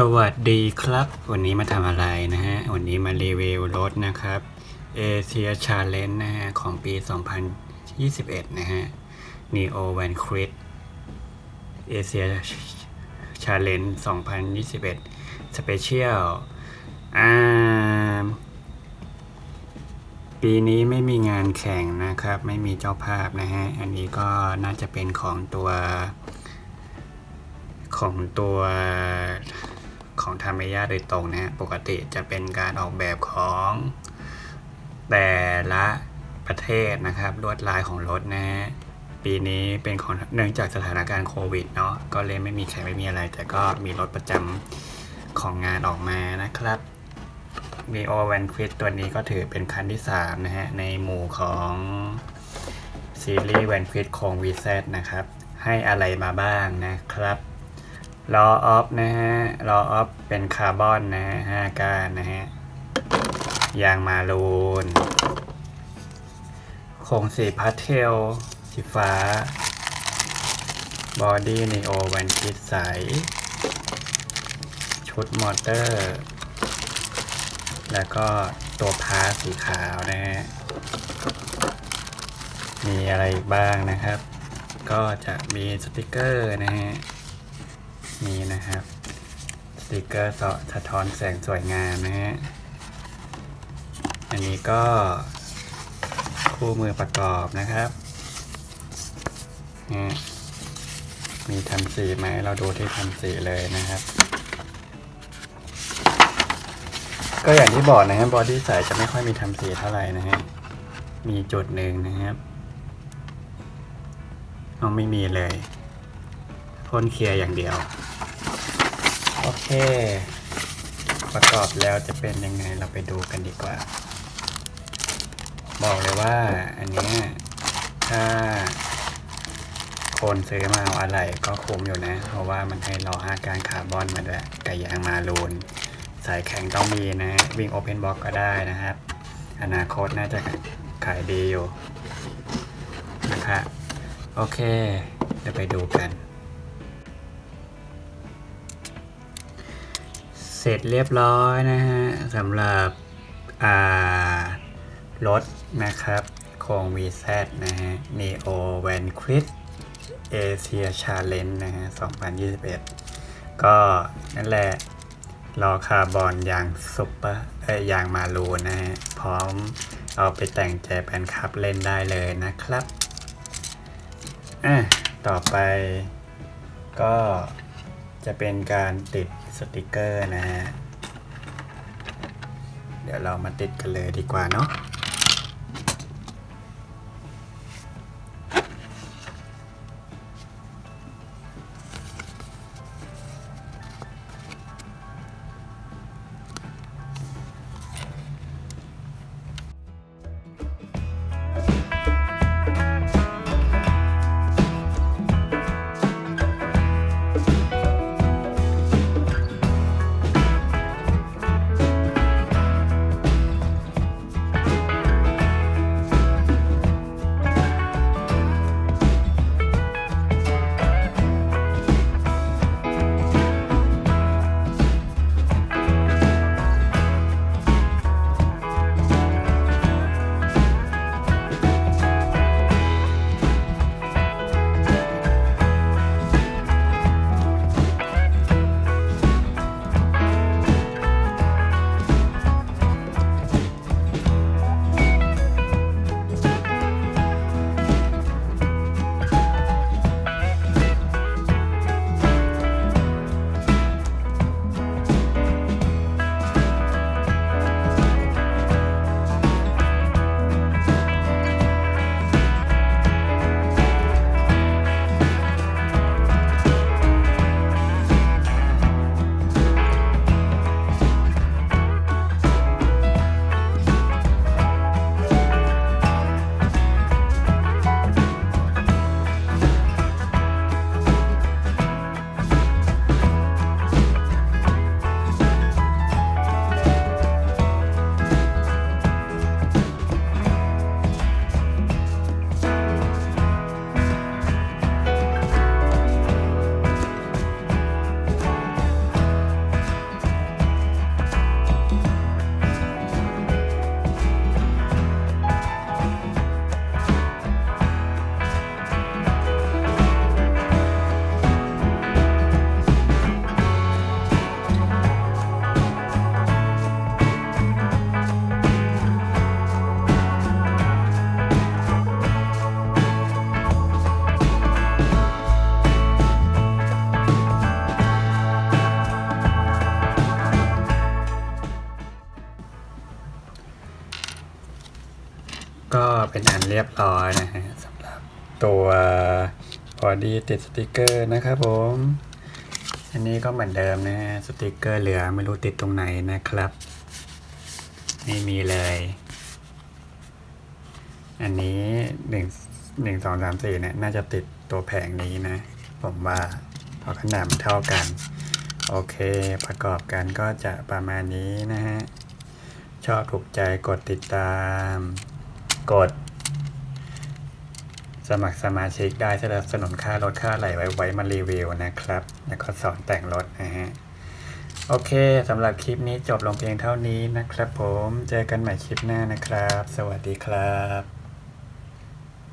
สวัสดีครับ วันนี้มาทำอะไรนะฮะ วันนี้มารีวิวรถนะครับ Asia Challenge นะฮะ ของปี 2021 นะฮะ Neo Van Crit Asia Challenge 2021 Special อ่าปีนี้ไม่มีงานแข่งนะครับ ไม่มีเจ้าภาพนะฮะ อันนี้ก็น่าจะเป็นของตัวของตัว ของทาเมย่าโดยตรงนะฮะปกติจะเป็นการออกแบบของแต่ละประเทศนะครับลวดลายของรถนะฮะปีนี้เป็นของเนื่องจากสถานการณ์โควิดเนาะก็เลยไม่มีแข่งไม่มีอะไร แต่ก็มีรถประจำของงานออกมานะครับ v ีโอแวนควิดตัวนี้ก็ถือเป็นคันที่ 3 นะฮะ ในหมู่ของซีรีส์แวนควิดโคง VZ นะครับ ให้อะไรมาบ้างนะครับ ล้อออฟนะฮะล้อออฟเป็นคาร์บอนนะฮะห้าก้านนะฮะยางมาลูนโครงสีพาสเทลสีฟ้า บอดี้นีโอแวนคิดใส ชุดมอเตอร์ แล้วก็ตัวพาร์ทสีขาวนะฮะ มีอะไรอีกบ้างนะครับ ก็จะมีสติกเกอร์นะฮะ มีนะครับสติกเกอร์สะท้อนแสงสวยงามนะฮะอันนี้ก็คู่มือประกอบนะครับนี่มีทำสีไหมเราดูที่ทำสีเลยนะครับ ก็อย่างที่บอกนะครับบอดี้ใสจะไม่ค่อยมีทำสีเท่าไหร่นะฮะมีจุดหนึ่งนะครับเอาไม่มีเลย พ่นเคลียร์อย่างเดียว โอเค ประกอบแล้วจะเป็นยังไงเราไปดูกันดีกว่า บอกเลยว่าอันนี้ถ้าคนซื้อมาเอาอะไรก็คุ้มอยู่นะ เพราะว่ามันให้ล้อห้าการคาร์บอนมาด้วยกับยางมาลูนสายแข็งต้องมีนะ วิ่งโอเพนบ็อกก็ได้นะครับ อนาคตน่าจะขายดีอยู่นะครับโอเคเดี๋ยวไปดูกัน สร็จเรียบร้อยนะฮะสำหรับอ่ารถนะครับโครง VZ นะฮะ Neo Van Crit Asia Challenge นะฮะ 2021 ก็นั่นแหละล้อคาร์บอนยางซุปเปอร์เอ้ยยางมาลูนนะฮะ พร้อมเอาไปแต่งแจแปนคับเล่นได้เลยนะครับอะต่อไปก็ จะเป็นการติดสติกเกอร์นะฮะ เดี๋ยวเรามาติดกันเลยดีกว่าเนาะ ก็เป็นอันเรียบร้อยนะฮะสำหรับตัวบอดี้ติดสติกเกอร์นะครับผม อันนี้ก็เหมือนเดิมนะฮะสติกเกอร์เหลือไม่รู้ติดตรงไหนนะครับ ไม่มีเลย อันนี้หนึ่งหนึ่งสองสามสี่เนี่ยน่าจะติดตัวแผงนี้นะ ผมว่าพราะขนาดมันเท่ากัน โอเค ประกอบกันก็จะประมาณนี้นะฮะ ชอบถูกใจกดติดตาม กด สมัครสมาชิกได้สนับสนุนค่ารถค่าไหลไว้ไว้มารีวิวนะครับ แล้วก็สอนแต่งรถนะฮะโอเคสำหรับคลิปนี้จบลงเพียงเท่านี้นะครับผมเจอกันใหม่คลิปหน้านะครับ สวัสดีครับ